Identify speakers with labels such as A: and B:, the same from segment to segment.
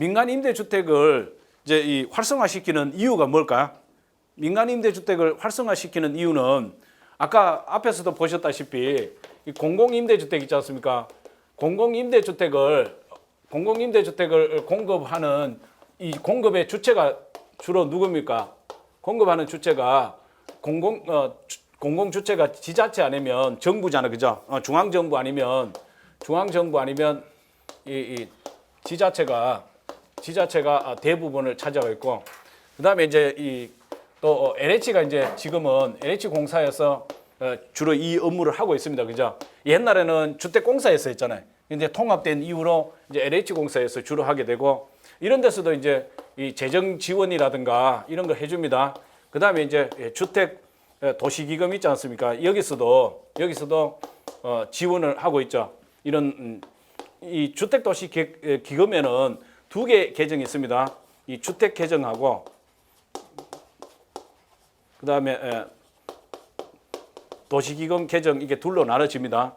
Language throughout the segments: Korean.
A: 민간 임대주택을 이제 이 활성화시키는 이유가 뭘까? 민간 임대주택을 활성화시키는 이유는 아까 앞에서도 보셨다시피 이 공공임대주택 있지 않습니까? 공공임대주택을 공공임대주택을 공급하는 이 공급의 주체가 주로 누굽니까? 공급하는 주체가 공공 어, 주- 공공 주체가 지자체 아니면 정부잖아, 그죠? 어, 중앙 정부 아니면 중앙 정부 아니면 이, 이 지자체가 지자체가 아, 대부분을 차지하고 있고 그다음에 이제 이 또 LH가 이제 지금은 LH 공사에서 어, 주로 이 업무를 하고 있습니다. 그죠? 옛날에는 주택 공사에서 했잖아요. 근데 통합된 이후로 이제 LH 공사에서 주로 하게 되고 이런 데서도 이제 이 재정 지원이라든가 이런 거 해줍니다. 그다음에 이제 예, 주택 예, 도시기금 있지 않습니까? 여기서도 여기서도 어, 지원을 하고 있죠. 이런 음, 이 주택 도시 기금에는 두 개 계정이 있습니다. 이 주택 계정하고 그 다음에 에, 도시기금 계정 이게 둘로 나눠집니다.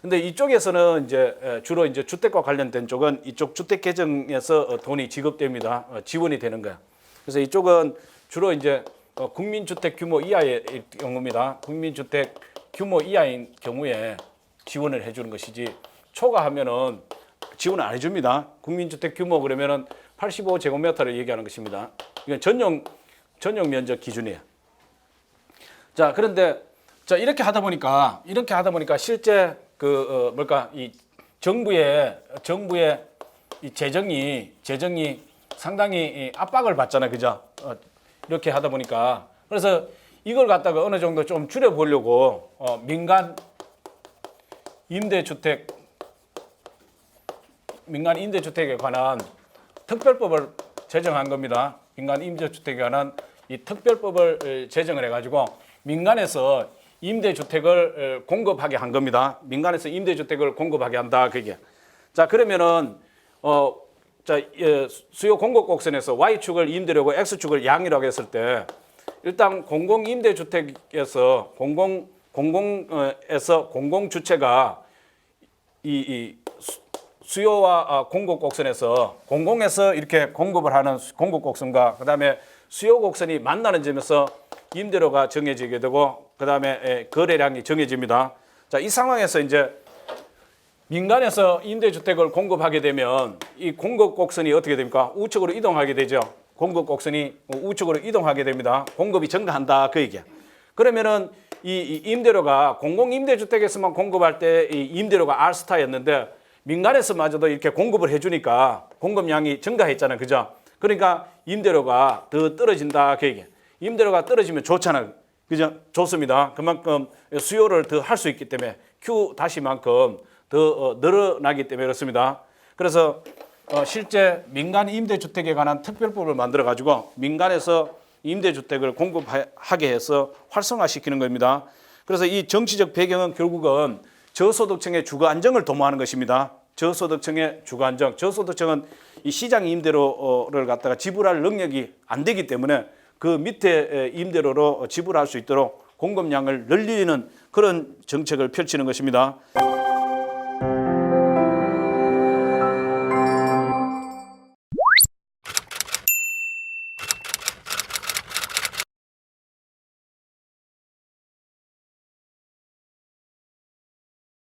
A: 근데 이쪽에서는 이제 에, 주로 이제 주택과 관련된 쪽은 이쪽 주택 계정에서 어, 돈이 지급됩니다. 어, 지원이 되는 거야. 그래서 이쪽은 주로 이제 어, 국민주택 규모 이하의 경우입니다. 국민주택 규모 이하인 경우에 지원을 해주는 것이지 초과하면은 지원을 안 해줍니다. 국민주택 규모 그러면은 85제곱미터를 얘기하는 것입니다. 이건 전용 전용 면적 기준이에요. 자 그런데 자 이렇게 하다 보니까 이렇게 하다 보니까 실제 그 어, 뭘까 이 정부의 정부의 이 재정이 재정이 상당히 이 압박을 받잖아요, 그죠? 어, 이렇게 하다 보니까 그래서 이걸 갖다가 어느 정도 좀 줄여 보려고 어, 민간 임대주택 민간 임대주택에 관한 특별법을 제정한 겁니다. 민간 임대주택에 관한 이 특별법을 에, 제정을 해가지고 민간에서 임대주택을 에, 공급하게 한 겁니다. 민간에서 임대주택을 공급하게 한다 그게. 자 그러면은 어. 자, 예, 수요 공급 곡선에서 Y축을 임대료고 X축을 양이라고 했을 때 일단 공공 임대주택에서 공공 공공에서 공공 주체가 이, 이 수- 수요와 아, 공급 곡선에서 공공에서 이렇게 공급을 하는 수- 공급 곡선과 그다음에 수요 곡선이 만나는 점에서 임대료가 정해지게 되고 그다음에 에, 거래량이 정해집니다. 자, 이 상황에서 이제 민간에서 임대주택을 공급하게 되면 이 공급 곡선이 어떻게 됩니까? 우측으로 이동하게 되죠. 공급 곡선이 우측으로 이동하게 됩니다. 공급이 증가한다 그 얘기야. 그러면은 이, 이 임대료가 공공 임대주택에서만 공급할 때 이 임대료가 R스타였는데 민간에서마저도 이렇게 공급을 해주니까 공급량이 증가했잖아요, 그죠? 그러니까 임대료가 더 떨어진다 그 얘기야. 임대료가 떨어지면 좋잖아요, 그죠? 좋습니다. 그만큼 수요를 더 할 수 있기 때문에 Q 다시만큼 더 어, 늘어나기 때문에 그렇습니다. 그래서 어, 실제 민간 임대주택에 관한 특별법을 만들어 가지고 민간에서 임대주택을 공급하게 해서 활성화시키는 겁니다. 그래서 이 정치적 배경은 결국은 저소득층의 주거 안정을 도모하는 것입니다. 저소득층의 주거 안정. 저소득층은 이 시장 임대료를 갖다가 지불할 능력이 안 되기 때문에 그 밑에 임대료로 지불할 수 있도록 공급량을 늘리는 그런 정책을 펼치는 것입니다.